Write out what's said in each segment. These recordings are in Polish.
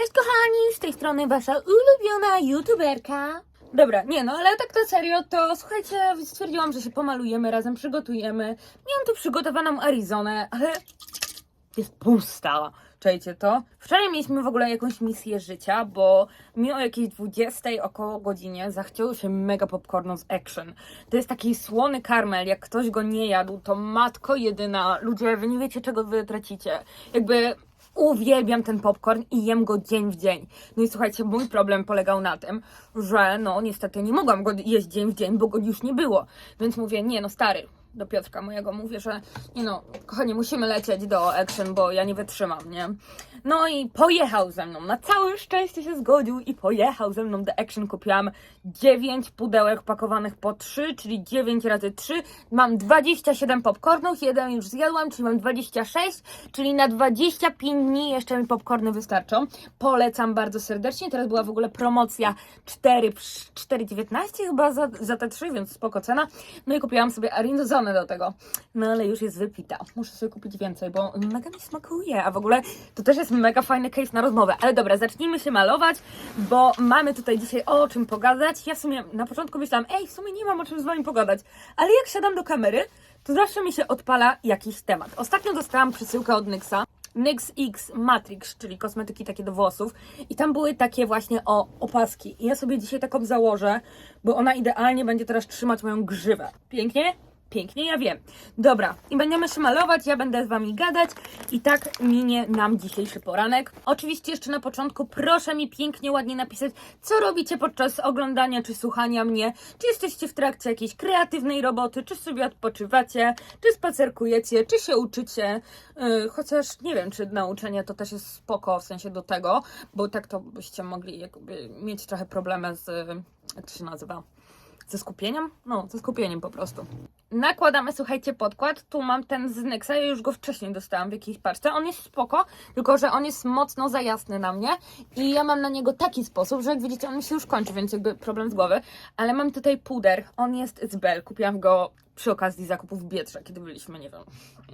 Cześć kochani, z tej strony wasza ulubiona youtuberka. Dobra, nie no, ale tak na serio, to słuchajcie, stwierdziłam, że się pomalujemy razem, przygotujemy. Miałam tu przygotowaną Arizonę, ale jest pusta. Czajcie to? Wczoraj mieliśmy w ogóle jakąś misję życia, bo mi o jakiejś 20 około godzinie zachciało się mega popcornu z action. To jest taki słony karmel, jak ktoś go nie jadł, to matko jedyna. Ludzie, wy nie wiecie czego wy tracicie. Jakby uwielbiam ten popcorn i jem go dzień w dzień. No i słuchajcie, mój problem polegał na tym, że no niestety nie mogłam go jeść dzień w dzień, bo go już nie było. Więc mówię, nie no stary, do Piotrka mojego mówię, że nie no, kochanie, musimy lecieć do Action, bo ja nie wytrzymam, nie? No i pojechał ze mną, na całe szczęście się zgodził i pojechał ze mną do Action. Kupiłam 9 pudełek pakowanych po 3, czyli 9 razy 3. Mam 27 popcornów, jeden już zjadłam, czyli mam 26, czyli na 25 dni jeszcze mi popcorny wystarczą. Polecam bardzo serdecznie. Teraz była w ogóle promocja 4, 4,19 chyba za, za te 3, więc spoko cena. No i kupiłam sobie Arizonę do tego. No ale już jest wypita. Muszę sobie kupić więcej, bo mega mi smakuje. A w ogóle to też jest mega fajny case na rozmowę. Ale dobra, zacznijmy się malować, bo mamy tutaj dzisiaj o czym pogadać. Ja w sumie na początku myślałam, ej, w sumie nie mam o czym z wami pogadać. Ale jak siadam do kamery, to zawsze mi się odpala jakiś temat. Ostatnio dostałam przesyłkę od Nyxa. NYX X Matrix, czyli kosmetyki takie do włosów. I tam były takie właśnie o opaski. I ja sobie dzisiaj taką założę, bo ona idealnie będzie teraz trzymać moją grzywę. Pięknie? Pięknie, ja wiem. Dobra, i będziemy się malować, ja będę z Wami gadać i tak minie nam dzisiejszy poranek. Oczywiście jeszcze na początku proszę mi pięknie, ładnie napisać, co robicie podczas oglądania czy słuchania mnie. Czy jesteście w trakcie jakiejś kreatywnej roboty, czy sobie odpoczywacie, czy spacerkujecie, czy się uczycie. Yy, chociaż nie wiem, czy nauczenie to też jest spoko, w sensie do tego, bo tak to byście mogli jakby mieć trochę problemy z, jak to się nazywa? Ze skupieniem? No, ze skupieniem po prostu. Nakładamy, słuchajcie, podkład. Tu mam ten z Nyxa, ja już go wcześniej dostałam w jakiejś paczce. On jest spoko, tylko że on jest mocno za jasny na mnie i ja mam na niego taki sposób, że jak widzicie, on mi się już kończy, więc jakby problem z głowy. Ale mam tutaj puder, on jest z Bell. Kupiłam go przy okazji zakupów w Biedrze, kiedy byliśmy, nie wiem,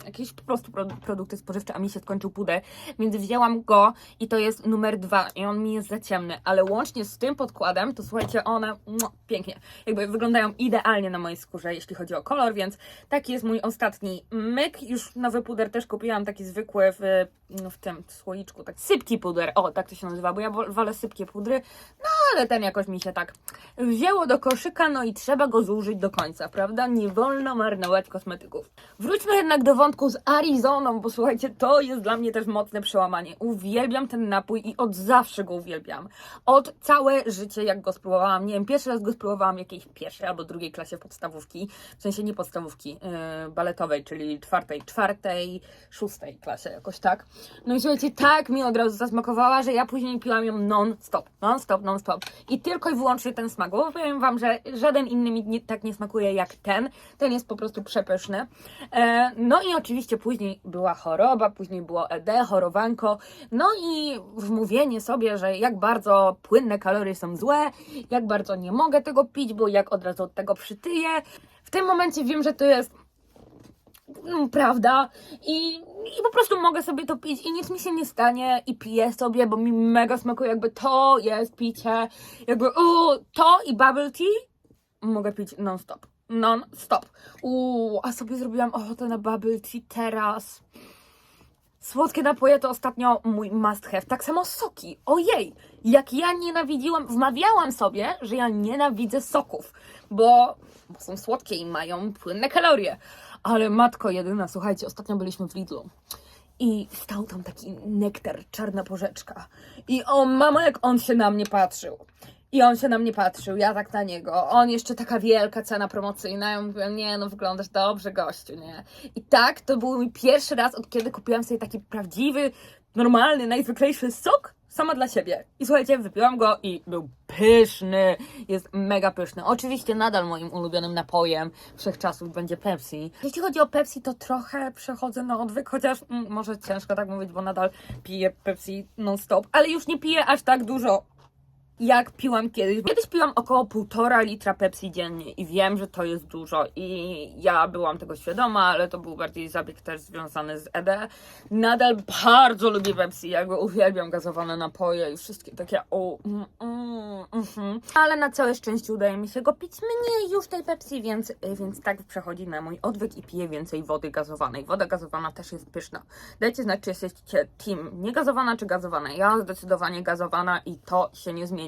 jakieś po prostu pro- produkty spożywcze, a mi się skończył puder, więc wzięłam go i to jest numer dwa i on mi jest za ciemny, ale łącznie z tym podkładem, to słuchajcie, one mua, pięknie, jakby wyglądają idealnie na mojej skórze, jeśli chodzi o kolor, więc taki jest mój ostatni myk, już nowy puder też kupiłam, taki zwykły w, no, w tym słoiczku, tak sypki puder, o, tak to się nazywa, bo ja wolę sypkie pudry, no ale ten jakoś mi się tak wzięło do koszyka, no i trzeba go zużyć do końca, prawda? Nie wolno marnować kosmetyków. Wróćmy jednak do wątku z Arizoną, bo słuchajcie, to jest dla mnie też mocne przełamanie. Uwielbiam ten napój i od zawsze go uwielbiam. Od całe życie, jak go spróbowałam, nie wiem, pierwszy raz go spróbowałam jakiejś pierwszej albo drugiej klasie podstawówki, w sensie nie podstawówki, yy, baletowej, czyli czwartej, czwartej, szóstej klasie, jakoś tak. No i słuchajcie, tak mi od razu zasmakowała, że ja później piłam ją non-stop, non-stop, non-stop. I tylko i wyłącznie ten smak, bo powiem Wam, że żaden inny mi nie, tak nie smakuje jak ten. Ten jest po prostu przepyszny. E, no i oczywiście później była choroba, później było ED, chorowanko. No i wmówienie sobie, że jak bardzo płynne kalorie są złe, jak bardzo nie mogę tego pić, bo jak od razu od tego przytyję. W tym momencie wiem, że to jest no, prawda? I, I po prostu mogę sobie to pić i nic mi się nie stanie i piję sobie, bo mi mega smakuje, jakby to jest picie, jakby to i bubble tea mogę pić non-stop. Non-stop. Uuu, a sobie zrobiłam ochotę na bubble tea teraz. Słodkie napoje to ostatnio mój must have. Tak samo soki. Ojej, jak ja nienawidziłam, wmawiałam sobie, że ja nienawidzę soków, bo, bo są słodkie i mają płynne kalorie. Ale matko jedyna, słuchajcie, ostatnio byliśmy w Lidlu. I stał tam taki nektar, czarna porzeczka. I o mama, jak on się na mnie patrzył. I on się na mnie patrzył, ja tak na niego. On jeszcze taka wielka cena promocyjna. Ja mówiłam, nie no, wyglądasz dobrze, gościu, nie? I tak, to był mój pierwszy raz, od kiedy kupiłam sobie taki prawdziwy, normalny, najzwyklejszy sok sama dla siebie. I słuchajcie, wypiłam go i był pyszny. Jest mega pyszny. Oczywiście nadal moim ulubionym napojem wszechczasów będzie Pepsi. Jeśli chodzi o Pepsi, to trochę przechodzę na odwyk, chociaż mm, może ciężko tak mówić, bo nadal piję Pepsi non-stop, ale już nie piję aż tak dużo jak piłam kiedyś. Kiedyś piłam około półtora litra Pepsi dziennie i wiem, że to jest dużo i ja byłam tego świadoma, ale to był bardziej zabieg też związany z ED. Nadal bardzo lubię Pepsi, jakby uwielbiam gazowane napoje i wszystkie takie o, mm, mm, mhm. Ale na całe szczęście udaje mi się go pić mniej już tej Pepsi, więc, więc tak przechodzi na mój odwyk i piję więcej wody gazowanej. Woda gazowana też jest pyszna. Dajcie znać, czy jesteście team niegazowana czy gazowana. Ja zdecydowanie gazowana i to się nie zmieni.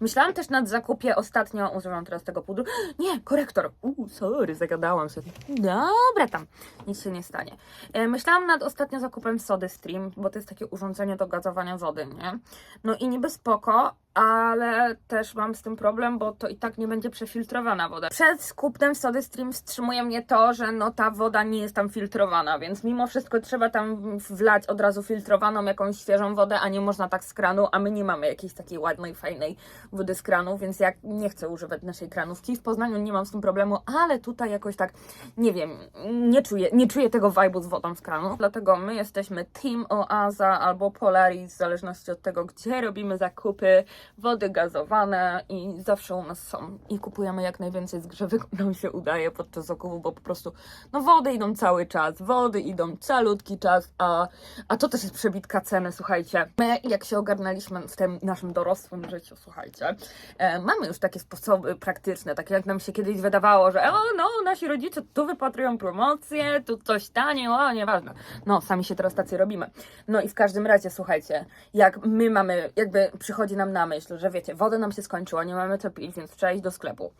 Myślałam też nad zakupie ostatnio, używam teraz tego pudru. Nie, korektor. Uuu, sorry, zagadałam sobie. Dobra, tam, nic się nie stanie. E, Myślałam nad ostatnio zakupem Sody Stream, bo to jest takie urządzenie do gazowania wody, nie? No i niby spoko, ale też mam z tym problem, bo to i tak nie będzie przefiltrowana woda. Przed kupnem Sody Stream wstrzymuje mnie to, że no ta woda nie jest tam filtrowana, więc mimo wszystko trzeba tam wlać od razu filtrowaną jakąś świeżą wodę, a nie można tak z kranu, a my nie mamy jakiejś takiej ładnej, fajnej wody z kranu, więc jak nie chcę używać naszej kranówki, w Poznaniu nie mam z tym problemu, ale tutaj jakoś tak, nie wiem, nie czuję, nie czuję tego vibe'u z wodą z kranu, dlatego my jesteśmy Team Oaza albo Polaris, w zależności od tego, gdzie robimy zakupy, wody gazowane i zawsze u nas są i kupujemy jak najwięcej zgrzewek nam się udaje podczas zakupu, bo po prostu no wody idą cały czas, wody idą calutki czas, a, a to też jest przebitka ceny, słuchajcie. My jak się ogarnęliśmy w tym naszym dorosłym życiu, słuchajcie, e, mamy już takie sposoby praktyczne, takie jak nam się kiedyś wydawało, że o no, nasi rodzice tu wypatrują promocje, tu coś tanie, o nieważne. No, sami się teraz tacy robimy. No i w każdym razie, słuchajcie, jak my mamy, jakby przychodzi nam na myśl, że wiecie, woda nam się skończyła, nie mamy co pić, więc trzeba iść do sklepu.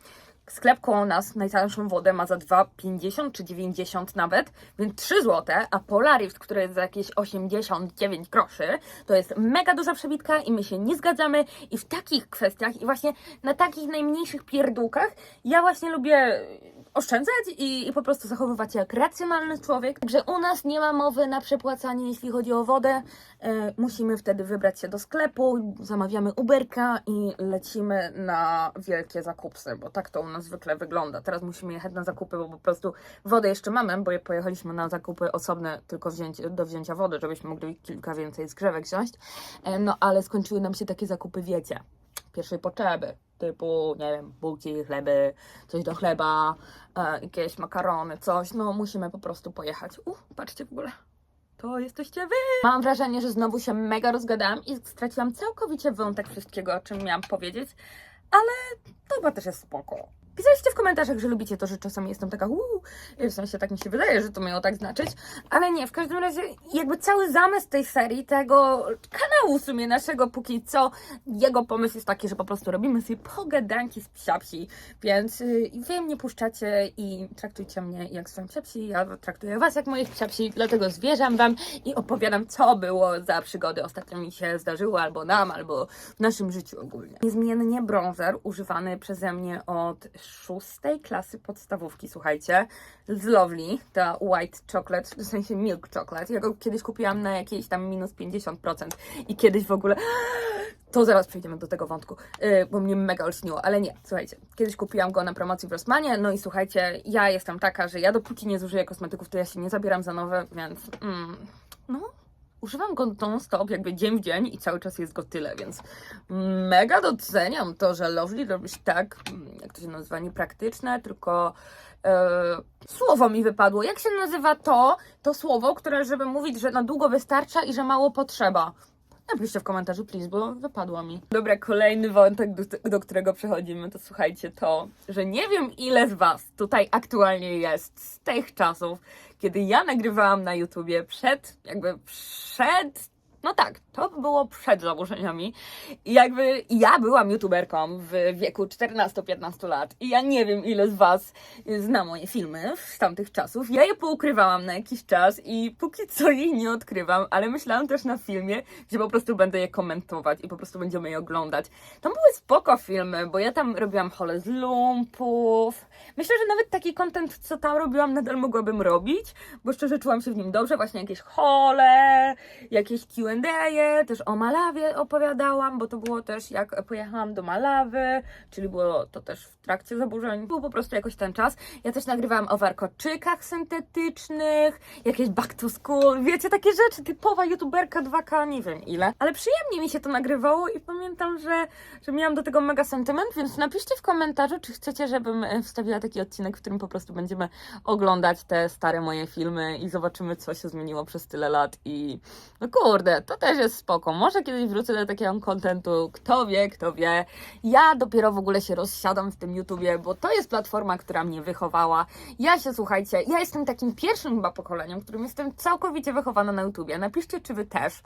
Sklep koło nas najtańszą wodę ma za 2,50 czy 90 nawet, więc 3 zł, a Polaris, który jest za jakieś 89 groszy, to jest mega duża przebitka i my się nie zgadzamy i w takich kwestiach i właśnie na takich najmniejszych pierdółkach ja właśnie lubię oszczędzać i, i po prostu zachowywać się jak racjonalny człowiek. Także u nas nie ma mowy na przepłacanie, jeśli chodzi o wodę. E, musimy wtedy wybrać się do sklepu, zamawiamy Uberka i lecimy na wielkie zakupy, bo tak to u nas zwykle wygląda. Teraz musimy jechać na zakupy, bo po prostu wodę jeszcze mamy, bo pojechaliśmy na zakupy osobne tylko do wzięcia wody, żebyśmy mogli kilka więcej zgrzewek wziąć. E, no ale skończyły nam się takie zakupy, wiecie, pierwszej potrzeby, typu, nie wiem, bułki, chleby, coś do chleba, e, jakieś makarony, coś, no musimy po prostu pojechać. U, patrzcie w ogóle. To jesteście wy! Mam wrażenie, że znowu się mega rozgadałam i straciłam całkowicie wątek wszystkiego, o czym miałam powiedzieć, ale to chyba też jest spoko. Pisaliście w komentarzach, że lubicie to, że czasami jestem taka uuu, w sensie tak mi się wydaje, że to miało tak znaczyć, ale nie, w każdym razie jakby cały zamysł tej serii, tego kanału w sumie naszego póki co, jego pomysł jest taki, że po prostu robimy sobie pogadanki z psiapsi, więc yy, wy mnie puszczacie i traktujcie mnie jak swoją psiapsi, ja traktuję was jak moich psiapsi, dlatego zwierzam wam i opowiadam, co było za przygody. Ostatnio mi się zdarzyło, albo nam, albo w naszym życiu ogólnie. Niezmiennie bronzer używany przeze mnie od szóstej klasy podstawówki, słuchajcie, z Lovely, ta white chocolate, w sensie milk chocolate. Ja go kiedyś kupiłam na jakieś tam minus 50% i kiedyś w ogóle... To zaraz przejdziemy do tego wątku, yy, bo mnie mega olśniło, ale nie, słuchajcie, kiedyś kupiłam go na promocji w Rossmanie, no i słuchajcie, ja jestem taka, że ja dopóki nie zużyję kosmetyków, to ja się nie zabieram za nowe, więc mm, no, używam go non-stop, jakby dzień w dzień i cały czas jest go tyle, więc mega doceniam to, że Lovely robisz tak, mm, jak to się nazywa, niepraktyczne, tylko e, słowo mi wypadło. Jak się nazywa to, to słowo, które żeby mówić, że na długo wystarcza i że mało potrzeba? Napiszcie w komentarzu, please, bo wypadło mi. Dobra, kolejny wątek, do, do którego przechodzimy, to słuchajcie to, że nie wiem ile z Was tutaj aktualnie jest z tych czasów, kiedy ja nagrywałam na YouTubie przed, jakby przed no tak, to było przed założeniami. I jakby ja byłam youtuberką w wieku 14-15 lat i ja nie wiem ile z was zna moje filmy z tamtych czasów. Ja je poukrywałam na jakiś czas i póki co jej nie odkrywam, ale myślałam też na filmie, gdzie po prostu będę je komentować i po prostu będziemy je oglądać. Tam były spoko filmy, bo ja tam robiłam hole z lumpów. Myślę, że nawet taki content, co tam robiłam, nadal mogłabym robić, bo szczerze czułam się w nim dobrze. Właśnie jakieś hole, jakieś Q&A Też o Malawie opowiadałam, bo to było też jak pojechałam do Malawy, czyli było to też w trakcie zaburzeń. Był po prostu jakoś ten czas. Ja też nagrywałam o warkoczykach syntetycznych, jakieś back to school, wiecie, takie rzeczy, typowa youtuberka 2K, nie wiem ile. Ale przyjemnie mi się to nagrywało i pamiętam, że, że miałam do tego mega sentyment, więc napiszcie w komentarzu, czy chcecie, żebym e, wstawiła taki odcinek, w którym po prostu będziemy oglądać te stare moje filmy i zobaczymy, co się zmieniło przez tyle lat i no kurde, to też jest spoko. Może kiedyś wrócę do takiego kontentu, kto wie, kto wie. Ja dopiero w ogóle się rozsiadam w tym YouTubie, bo to jest platforma, która mnie wychowała. Ja się, słuchajcie, ja jestem takim pierwszym chyba pokoleniem, którym jestem całkowicie wychowana na YouTubie. Napiszcie, czy wy też.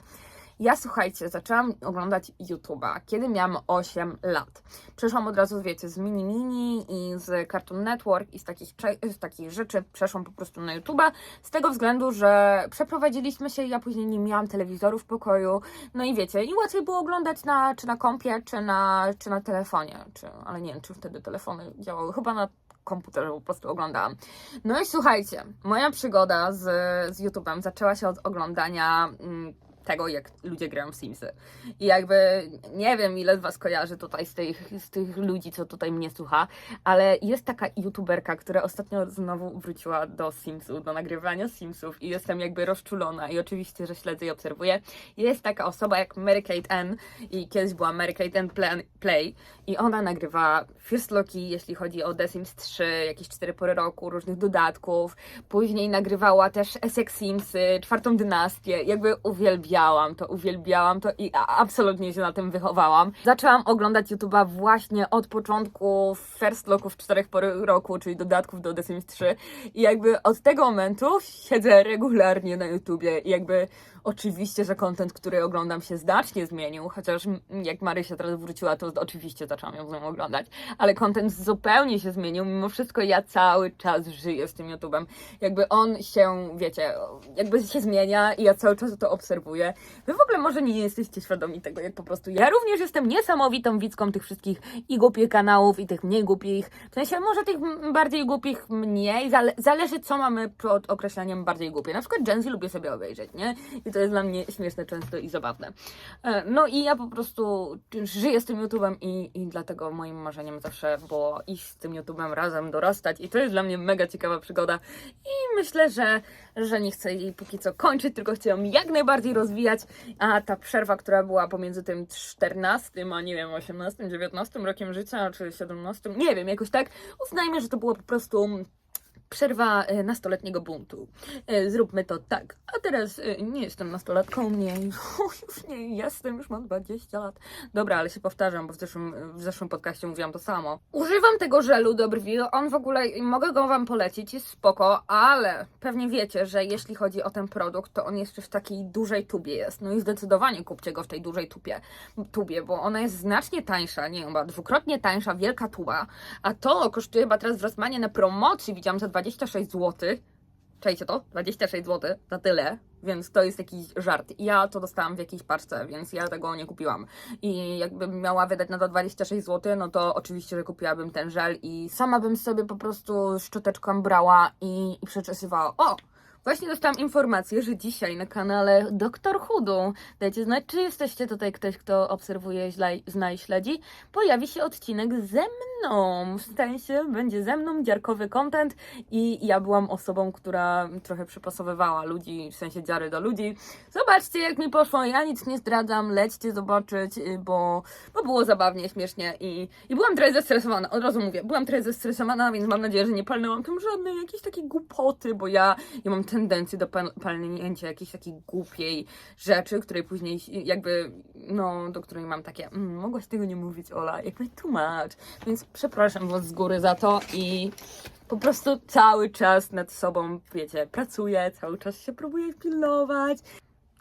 Ja słuchajcie, zaczęłam oglądać YouTube'a, kiedy miałam 8 lat. Przeszłam od razu, wiecie, z Mini Mini i z Cartoon Network i z takich, z takich rzeczy przeszłam po prostu na YouTube'a. Z tego względu, że przeprowadziliśmy się ja później nie miałam telewizoru w pokoju. No i wiecie, i łatwiej było oglądać na, czy na kompie, czy na, czy na telefonie. Czy, ale nie wiem, czy wtedy telefony działały. Chyba na komputerze po prostu oglądałam. No i słuchajcie, moja przygoda z, z YouTube'em zaczęła się od oglądania mm, tego, jak ludzie grają w Simsy. I jakby nie wiem, ile z Was kojarzy tutaj z tych, z tych ludzi, co tutaj mnie słucha, ale jest taka youtuberka, która ostatnio znowu wróciła do Simsów, do nagrywania Simsów i jestem jakby rozczulona i oczywiście, że śledzę i obserwuję. Jest taka osoba jak Mary Kate N i kiedyś była Mary Kate N Play i ona nagrywa First Loki, jeśli chodzi o The Sims 3, jakieś 4 pory roku, różnych dodatków. Później nagrywała też Essex Simsy, czwartą dynastię. Jakby uwielbiałam to, uwielbiałam to i absolutnie się na tym wychowałam. Zaczęłam oglądać YouTube'a właśnie od początku First Locków 4 pory roku, czyli dodatków do The Sims 3. I jakby od tego momentu siedzę regularnie na YouTubie i jakby oczywiście, że content, który oglądam się znacznie zmienił, chociaż jak Marysia teraz wróciła, to oczywiście zaczęłam ją znowu oglądać, ale content zupełnie się zmienił, mimo wszystko ja cały czas żyję z tym YouTubem. Jakby on się, wiecie, jakby się zmienia i ja cały czas to obserwuję. Wy w ogóle może nie jesteście świadomi tego, jak po prostu ja również jestem niesamowitą widzką tych wszystkich i głupich kanałów, i tych mniej głupich. W sensie może tych bardziej głupich mniej, zale zależy co mamy pod określeniem bardziej głupie. Na przykład Gen Z lubię sobie obejrzeć, nie? I to jest dla mnie śmieszne często i zabawne. E, No i ja po prostu żyję z tym YouTubem i, i dlatego moim marzeniem zawsze było iść z tym YouTubem razem, dorastać i to jest dla mnie mega ciekawa przygoda i myślę, że, że nie chcę jej póki co kończyć, tylko chcę ją jak najbardziej rozwijać, a ta przerwa, która była pomiędzy tym 14, a nie wiem, 18, 19 rokiem życia, czy 17, nie wiem, jakoś tak, uznajmy, że to było po prostu przerwa e, nastoletniego buntu. E, Zróbmy to tak. A teraz e, nie jestem nastolatką, nie, już nie jestem, już mam 20 lat. Dobra, ale się powtarzam, bo w zeszłym, w zeszłym podcaście mówiłam to samo. Używam tego żelu do brwi, on w ogóle, mogę go wam polecić, jest spoko, ale pewnie wiecie, że jeśli chodzi o ten produkt, to on jeszcze w takiej dużej tubie jest. No i zdecydowanie kupcie go w tej dużej tubie, tubie bo ona jest znacznie tańsza, nie wiem, chyba dwukrotnie tańsza, wielka tuba, a to kosztuje chyba teraz w Rossmanie na promocji, widziałam za 26 zł. Czajcie to? 26 zł za tyle, więc to jest jakiś żart. Ja to dostałam w jakiejś paczce, więc ja tego nie kupiłam. I jakbym miała wydać na to 26 zł, no to oczywiście, że kupiłabym ten żel i sama bym sobie po prostu szczoteczką brała i, i przeczesywała. O! Właśnie dostałam informację, że dzisiaj na kanale Doktor Hudu, dajcie znać, czy jesteście tutaj ktoś, kto obserwuje, zna i śledzi, pojawi się odcinek ze mną. W sensie będzie ze mną dziarkowy content i ja byłam osobą, która trochę przypasowywała ludzi, w sensie dziary do ludzi. Zobaczcie, jak mi poszło, ja nic nie zdradzam, lećcie zobaczyć, y, bo, bo było zabawnie, śmiesznie i, i byłam trochę zestresowana, od razu mówię, byłam trochę zestresowana, więc mam nadzieję, że nie palnęłam tam żadnej jakiejś takiej głupoty, bo ja, ja mam tendencję do pal- palnięcia jakiejś takiej głupiej rzeczy, której później jakby, no, do której mam takie, mm, mogłaś tego nie mówić, Ola, jakby tłumacz, więc przepraszam was z góry za to i po prostu cały czas nad sobą, wiecie, pracuję, cały czas się próbuję pilnować,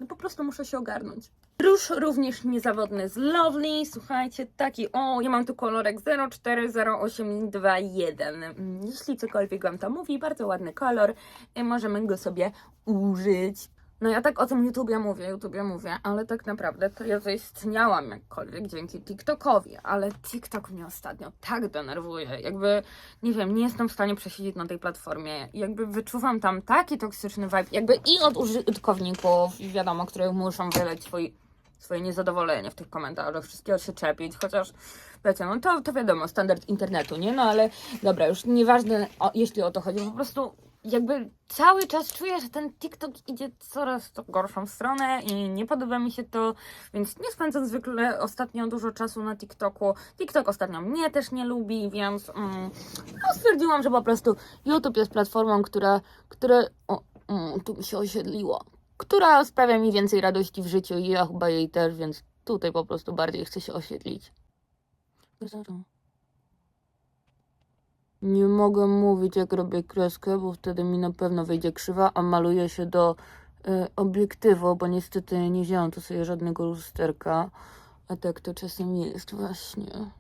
no po prostu muszę się ogarnąć. Róż również niezawodny z Lovely, słuchajcie, taki, o, ja mam tu kolorek 040821. Mm, Jeśli cokolwiek Wam to mówi, bardzo ładny kolor, i możemy go sobie użyć. No ja tak o tym YouTubie mówię, YouTubie mówię, ale tak naprawdę to ja zaistniałam jakkolwiek dzięki TikTokowi, ale TikTok mnie ostatnio tak denerwuje, jakby, nie wiem, nie jestem w stanie przesiedzieć na tej platformie, jakby wyczuwam tam taki toksyczny vibe, jakby i od użytkowników, wiadomo, których muszą wyleć swój, swoje niezadowolenie w tych komentarzach, wszystkiego się czepić, chociaż wiecie, no to, to wiadomo, standard internetu, nie? No ale dobra, już nieważne, o, jeśli o to chodzi, po prostu jakby cały czas czuję, że ten TikTok idzie coraz gorszą stronę i nie podoba mi się to, więc nie spędzam zwykle ostatnio dużo czasu na TikToku. TikTok ostatnio mnie też nie lubi, więc mm, no stwierdziłam, że po prostu YouTube jest platformą, która, która o, mm, tu mi się osiedliło, która sprawia mi więcej radości w życiu i ja chyba jej też, więc tutaj po prostu bardziej chcę się osiedlić. Nie mogę mówić, jak robię kreskę, bo wtedy mi na pewno wyjdzie krzywa, a maluję się do y, obiektywu, bo niestety nie wziąłem tu sobie żadnego lusterka. A tak to czasem jest właśnie.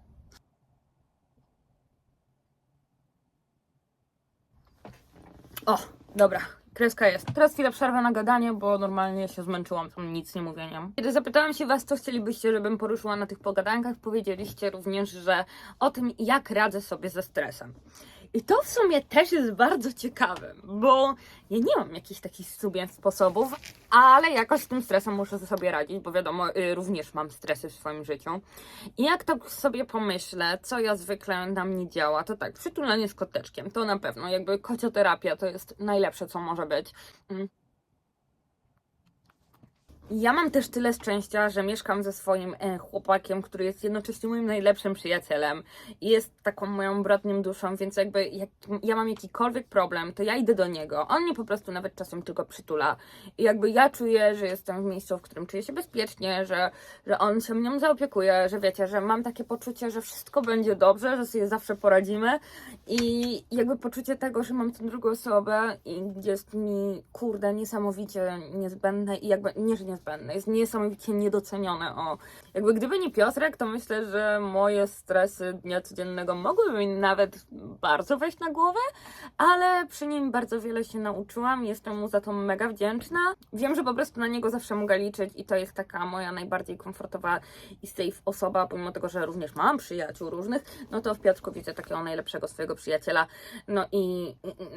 O, dobra. Kreska jest. Teraz chwilę przerwę na gadanie, bo normalnie się zmęczyłam tym nic nie mówieniem. Kiedy zapytałam się Was, co chcielibyście, żebym poruszyła na tych pogadankach, powiedzieliście również, że o tym, jak radzę sobie ze stresem. I to w sumie też jest bardzo ciekawe, bo ja nie mam jakichś takich sobie sposobów, ale jakoś z tym stresem muszę sobie radzić, bo wiadomo, y, również mam stresy w swoim życiu. I jak tak sobie pomyślę, co ja zwykle na mnie działa, to tak, przytulanie z koteczkiem, to na pewno, jakby kocioterapia to jest najlepsze, co może być. Ja mam też tyle szczęścia, że mieszkam ze swoim e, chłopakiem, który jest jednocześnie moim najlepszym przyjacielem i jest taką moją bratnią duszą, więc jakby jak ja mam jakikolwiek problem, to ja idę do niego. On mnie po prostu nawet czasem tylko przytula. I jakby ja czuję, że jestem w miejscu, w którym czuję się bezpiecznie, że, że on się mną zaopiekuje, że wiecie, że mam takie poczucie, że wszystko będzie dobrze, że sobie zawsze poradzimy i jakby poczucie tego, że mam tę drugą osobę i jest mi, kurde, niesamowicie niezbędne i jakby, nie, że niezbędne, jest niesamowicie niedocenione, o. Jakby gdyby nie Piotrek, to myślę, że moje stresy dnia codziennego mogłyby mi nawet bardzo wejść na głowę, ale przy nim bardzo wiele się nauczyłam, jestem mu za to mega wdzięczna. Wiem, że po prostu na niego zawsze mogę liczyć i to jest taka moja najbardziej komfortowa i safe osoba, pomimo tego, że również mam przyjaciół różnych, no to w Piotrku widzę takiego najlepszego swojego przyjaciela, no i,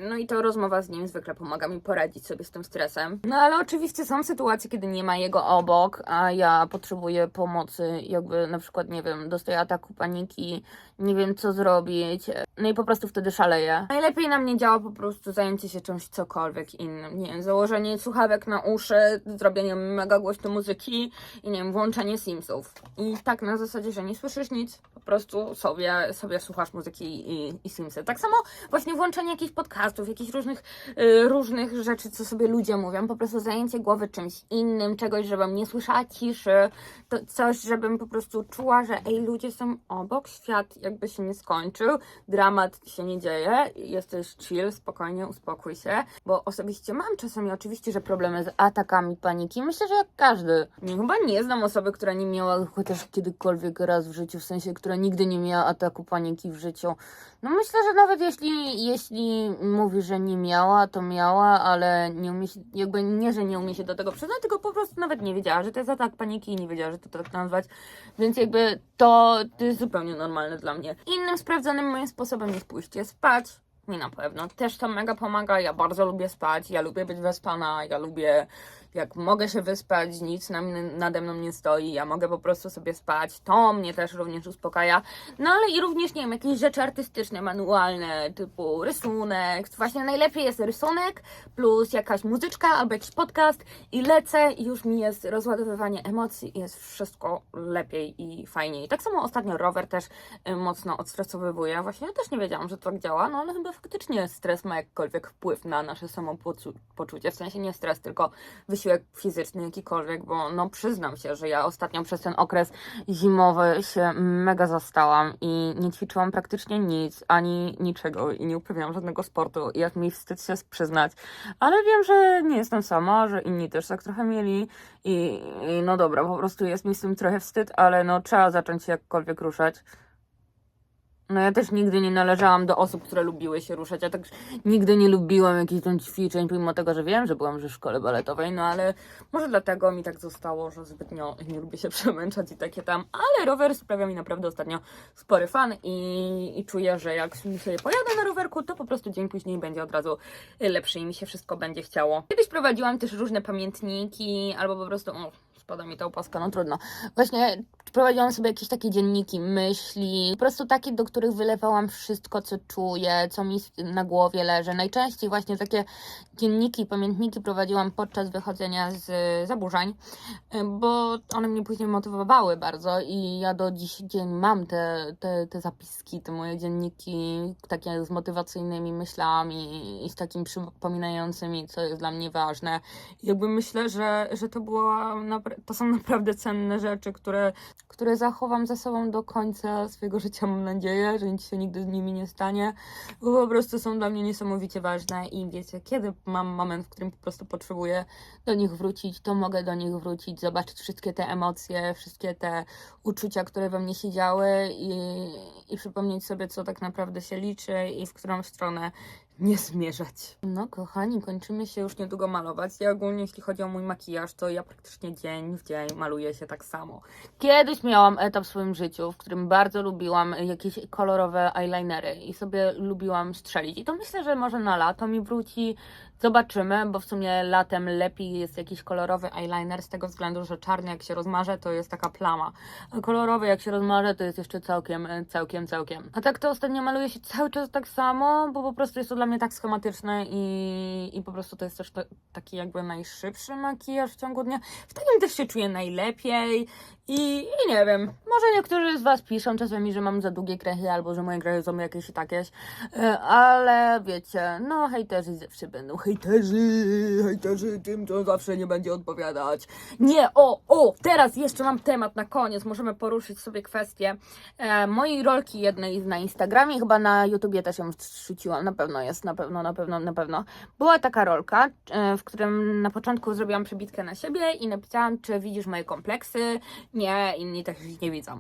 no i to rozmowa z nim zwykle pomaga mi poradzić sobie z tym stresem. No ale oczywiście są sytuacje, kiedy nie ma jego obok, a ja potrzebuję pomocy, jakby na przykład, nie wiem, dostaję ataku paniki, nie wiem co zrobić, no i po prostu wtedy szaleję. Najlepiej na mnie działa po prostu zajęcie się czymś cokolwiek innym, nie wiem, założenie słuchawek na uszy, zrobienie mega głośnej muzyki i nie wiem, włączenie Simsów. I tak na zasadzie, że nie słyszysz nic, po prostu sobie, sobie słuchasz muzyki i, i Simsy. Tak samo właśnie włączenie jakichś podcastów, jakichś różnych, y, różnych rzeczy, co sobie ludzie mówią, po prostu zajęcie głowy czymś innym, czegoś, żebym nie słyszała ciszy, to coś, żebym po prostu czuła, że ej, ludzie są obok, świat jakby się nie skończył, dramat się nie dzieje, jesteś chill, spokojnie, uspokój się, bo osobiście mam czasami oczywiście, że problemy z atakami paniki, myślę, że jak każdy. Chyba nie znam osoby, która nie miała chociaż kiedykolwiek raz w życiu, w sensie, która nigdy nie miała ataku paniki w życiu. No myślę, że nawet jeśli, jeśli mówi, że nie miała, to miała, ale nie umie się, jakby nie, że nie umie się do tego przyznać, tylko po prostu nawet nie wiedziała, że to jest atak paniki i nie wiedziała, że to tak nazwać. Więc jakby to, to jest zupełnie normalne dla mnie. Innym sprawdzonym moim sposobem jest pójście spać. Mi na pewno też to mega pomaga. Ja bardzo lubię spać, ja lubię być wyspana, ja lubię jak mogę się wyspać, nic na nade mną nie stoi, ja mogę po prostu sobie spać, to mnie też również uspokaja. No ale i również, nie wiem, jakieś rzeczy artystyczne, manualne, typu rysunek. Właśnie najlepiej jest rysunek plus jakaś muzyczka albo jakiś podcast i lecę i już mi jest rozładowywanie emocji i jest wszystko lepiej i fajniej. Tak samo ostatnio rower też y, mocno odstresowywuje. Właśnie ja też nie wiedziałam, że to tak działa, no ale chyba faktycznie stres ma jakkolwiek wpływ na nasze samopoczucie. W sensie nie stres, tylko wysiłek fizyczny jakikolwiek, bo no przyznam się, że ja ostatnio przez ten okres zimowy się mega zastałam i nie ćwiczyłam praktycznie nic, ani niczego i nie uprawiałam żadnego sportu i jak mi wstyd się przyznać, ale wiem, że nie jestem sama, że inni też tak trochę mieli i, i no dobra, po prostu jest mi z tym trochę wstyd, ale no trzeba zacząć się jakkolwiek ruszać. No ja też nigdy nie należałam do osób, które lubiły się ruszać. Ja tak nigdy nie lubiłam jakichś tam ćwiczeń, pomimo tego, że wiem, że byłam w szkole baletowej, no ale może dlatego mi tak zostało, że zbytnio nie lubię się przemęczać i takie tam. Ale rower sprawia mi naprawdę ostatnio spory fan i, i czuję, że jak sobie pojadę na rowerku, to po prostu dzień później będzie od razu lepszy i mi się wszystko będzie chciało. Kiedyś prowadziłam też różne pamiętniki, albo po prostu... spada mi ta opaska, no trudno. Właśnie prowadziłam sobie jakieś takie dzienniki myśli, po prostu takie, do których wylewałam wszystko, co czuję, co mi na głowie leży. Najczęściej właśnie takie dzienniki, pamiętniki prowadziłam podczas wychodzenia z zaburzeń, bo one mnie później motywowały bardzo i ja do dziś dzień mam te, te, te zapiski, te moje dzienniki takie z motywacyjnymi myślami i z takim przypominającymi, co jest dla mnie ważne. Jakby myślę, że, że to była, to są naprawdę cenne rzeczy, które, które zachowam ze sobą do końca swojego życia, mam nadzieję, że nic się nigdy z nimi nie stanie, bo po prostu są dla mnie niesamowicie ważne i wiecie, kiedy mam moment, w którym po prostu potrzebuję do nich wrócić, to mogę do nich wrócić, zobaczyć wszystkie te emocje, wszystkie te uczucia, które we mnie siedziały i, i przypomnieć sobie, co tak naprawdę się liczy i w którą stronę nie zmierzać. No, kochani, kończymy się już niedługo malować. Ja ogólnie, jeśli chodzi o mój makijaż, to ja praktycznie dzień w dzień maluję się tak samo. Kiedyś miałam etap w swoim życiu, w którym bardzo lubiłam jakieś kolorowe eyelinery i sobie lubiłam strzelić. I to myślę, że może na lato mi wróci. Zobaczymy, bo w sumie latem lepiej jest jakiś kolorowy eyeliner z tego względu, że czarny jak się rozmarze, to jest taka plama. A kolorowy jak się rozmarze, to jest jeszcze całkiem, całkiem, całkiem. A tak to ostatnio maluję się cały czas tak samo, bo po prostu jest to dla mnie tak schematyczne i, i po prostu to jest też taki jakby najszybszy makijaż w ciągu dnia. W takim też się czuję najlepiej i, i nie wiem, może niektórzy z Was piszą czasami, że mam za długie krechy albo że moje krechy są jakieś i takieś, e, ale wiecie, no hejterzy zawsze będą hejterzy, hejterzy tym, co zawsze nie będzie odpowiadać. Nie, o, o, teraz jeszcze mam temat na koniec, możemy poruszyć sobie kwestię e, mojej rolki jednej na Instagramie, chyba na YouTubie też ją wrzuciłam, na pewno jest, na pewno, na pewno, na pewno. Była taka rolka, e, w którym na początku zrobiłam przebitkę na siebie i napisałam, czy widzisz moje kompleksy, nie, inni też ich nie widzą.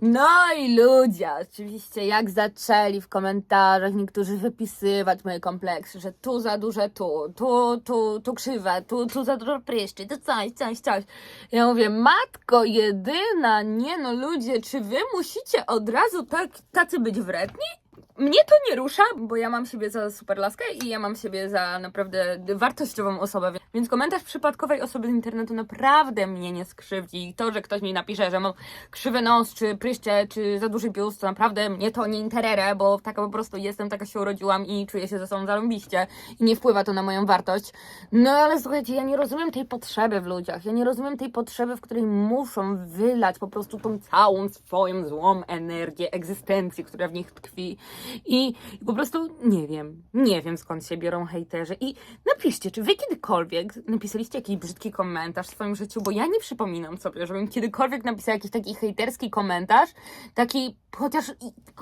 No i ludzie, oczywiście jak zaczęli w komentarzach niektórzy wypisywać moje kompleksy, że tu za duże tu, tu, tu, tu krzywe, tu, tu za dużo pryszczy, to coś, coś, coś. Ja mówię, matko jedyna, nie no ludzie, czy wy musicie od razu tak, tacy być wredni? Mnie to nie rusza, bo ja mam siebie za super laskę i ja mam siebie za naprawdę wartościową osobę. Więc komentarz przypadkowej osoby z internetu naprawdę mnie nie skrzywdzi. I to, że ktoś mi napisze, że mam krzywy nos, czy pryszcze, czy za duży biust, to naprawdę mnie to nie interere, bo taka po prostu jestem, taka się urodziłam i czuję się ze sobą zarąbiście. I nie wpływa to na moją wartość. No ale słuchajcie, ja nie rozumiem tej potrzeby w ludziach. Ja nie rozumiem tej potrzeby, w której muszą wylać po prostu tą całą swoją złą energię egzystencji, która w nich tkwi. I po prostu nie wiem, nie wiem skąd się biorą hejterzy. I napiszcie, czy wy kiedykolwiek napisaliście jakiś brzydki komentarz w swoim życiu, bo ja nie przypominam sobie, żebym kiedykolwiek napisała jakiś taki hejterski komentarz, taki chociaż,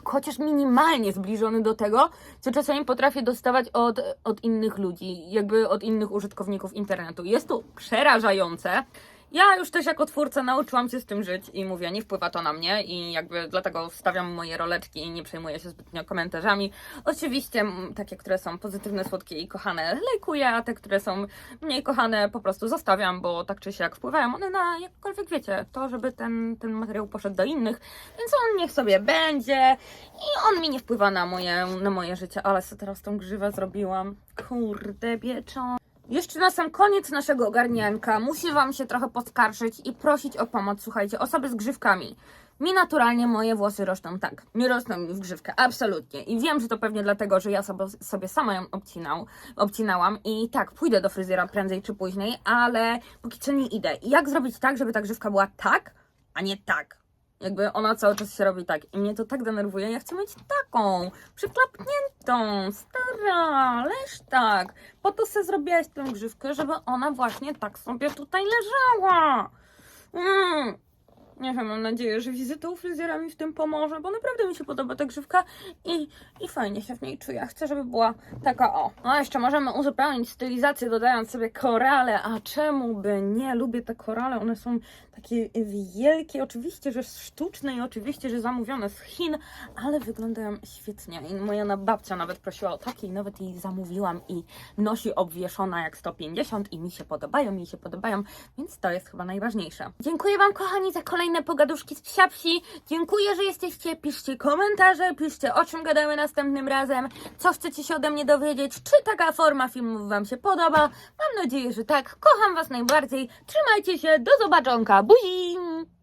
chociaż minimalnie zbliżony do tego, co czasami potrafię dostawać od, od innych ludzi, jakby od innych użytkowników internetu. Jest to przerażające. Ja już też jako twórca nauczyłam się z tym żyć i mówię, nie wpływa to na mnie i jakby dlatego wstawiam moje roleczki i nie przejmuję się zbytnio komentarzami. Oczywiście takie, które są pozytywne, słodkie i kochane lajkuję, a te, które są mniej kochane po prostu zostawiam, bo tak czy siak wpływają one na jakkolwiek wiecie, to żeby ten, ten materiał poszedł do innych, więc on niech sobie będzie i on mi nie wpływa na moje, na moje życie, ale co teraz tą grzywę zrobiłam? Kurde, pieczą. Jeszcze na sam koniec naszego ogarnianka muszę Wam się trochę poskarżyć i prosić o pomoc. Słuchajcie, osoby z grzywkami. Mi naturalnie moje włosy rosną tak. Nie rosną mi w grzywkę, absolutnie. I wiem, że to pewnie dlatego, że ja sobie, sobie sama ją obcinał, obcinałam. I tak, pójdę do fryzjera prędzej czy później, ale póki co nie idę. I jak zrobić tak, żeby ta grzywka była tak, a nie tak? Jakby ona cały czas się robi tak. I mnie to tak denerwuje. Ja chcę mieć taką, przyklapniętą, stara, leż tak. Po to sobie zrobiłaś tę grzywkę, żeby ona właśnie tak sobie tutaj leżała. Mm. Nie wiem, mam nadzieję, że wizyta u fryzjera mi w tym pomoże, bo naprawdę mi się podoba ta grzywka i, i fajnie się w niej czuję. Chcę, żeby była taka o. No jeszcze możemy uzupełnić stylizację, dodając sobie korale, a czemu by nie? Lubię te korale, one są takie wielkie, oczywiście, że sztuczne i oczywiście, że zamówione z Chin, ale wyglądają świetnie. I moja babcia nawet prosiła o takie i nawet jej zamówiłam i nosi obwieszona jak 150 i mi się podobają, mi się podobają, więc to jest chyba najważniejsze. Dziękuję Wam kochani za kolejne pogaduszki z psia wsi. Dziękuję, że jesteście. Piszcie komentarze, piszcie o czym gadamy następnym razem, co chcecie się ode mnie dowiedzieć, czy taka forma filmów Wam się podoba. Mam nadzieję, że tak. Kocham Was najbardziej. Trzymajcie się, do zobaczonka. Buzi!